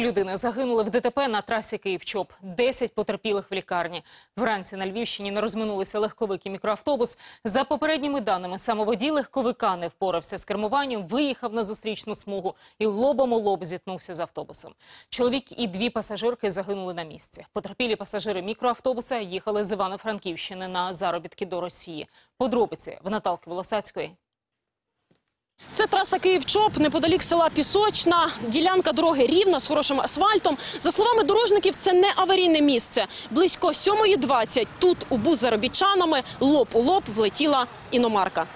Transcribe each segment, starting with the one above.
Людини загинули в ДТП на трасі Київ-Чоп. Десять потерпілих в лікарні. Вранці на Львівщині не розминулися легковик і мікроавтобус. За попередніми даними, саме водій легковика не впорався з кермуванням, виїхав на зустрічну смугу і лобом у лоб зіткнувся з автобусом. Чоловік і дві пасажирки загинули на місці. Потерпілі пасажири мікроавтобуса їхали з Івано-Франківщини на заробітки до Росії. Подробиці в Наталки Волосацької. Це траса Київ-Чоп, неподалік села Пісочна. Ділянка дороги рівна, з хорошим асфальтом. За словами дорожників, це не аварійне місце. Близько 7.20 тут у бус заробітчанами лоб у лоб влетіла іномарка.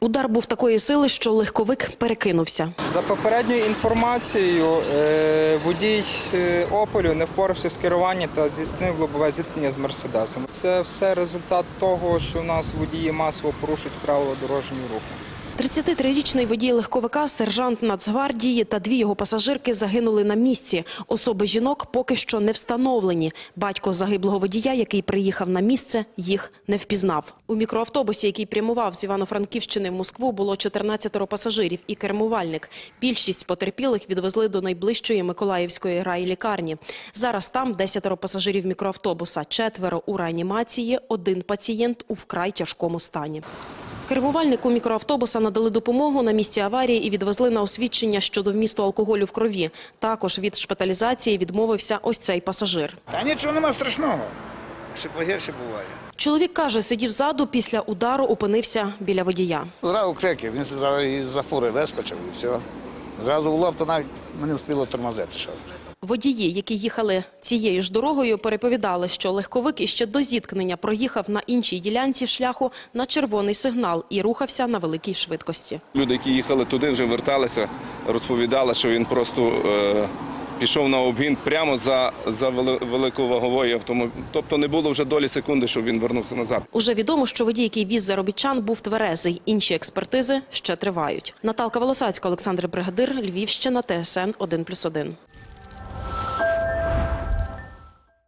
Удар був такої сили, що легковик перекинувся. За попередньою інформацією, е, водій е, «Опелю» не впорався з керуванням та здійснив лобове зіткнення з «Мерседесом». Це все результат того, що у нас водії масово порушують правила дорожнього руху. 33-річний водій легковика, сержант Нацгвардії та дві його пасажирки загинули на місці. Особи жінок поки що не встановлені. Батько загиблого водія, який приїхав на місце, їх не впізнав. У мікроавтобусі, який прямував з Івано-Франківщини в Москву, було 14 пасажирів і кермувальник. Більшість потерпілих відвезли до найближчої Миколаївської райлікарні. Зараз там 10 пасажирів мікроавтобуса, четверо у реанімації, один пацієнт у вкрай тяжкому стані. Кермувальнику мікроавтобуса надали допомогу на місці аварії і відвезли на освідчення щодо вмісту алкоголю в крові. Також від шпиталізації відмовився ось цей пасажир. Та нічого нема страшного. Ще погірше буває. Чоловік каже, сидів ззаду, після удару опинився біля водія. Зразу крики, він зараз із-за фури вискочив і все. Зразу в лоб, то навіть ми не встигли тормозити. Що. Водії, які їхали цією ж дорогою, переповідали, що легковик іще до зіткнення проїхав на іншій ділянці шляху на червоний сигнал і рухався на великій швидкості. Люди, які їхали туди, вже верталися, розповідали, що він просто е, пішов на обгін прямо за, за вели- великовагової автомобіль. Тобто не було вже долі секунди, щоб він вернувся назад. Уже відомо, що водій, який віз заробітчан, був тверезий. Інші експертизи ще тривають. Наталка Волосацька, Олександр Бригадир, Львівщина, ТСН 1+,1.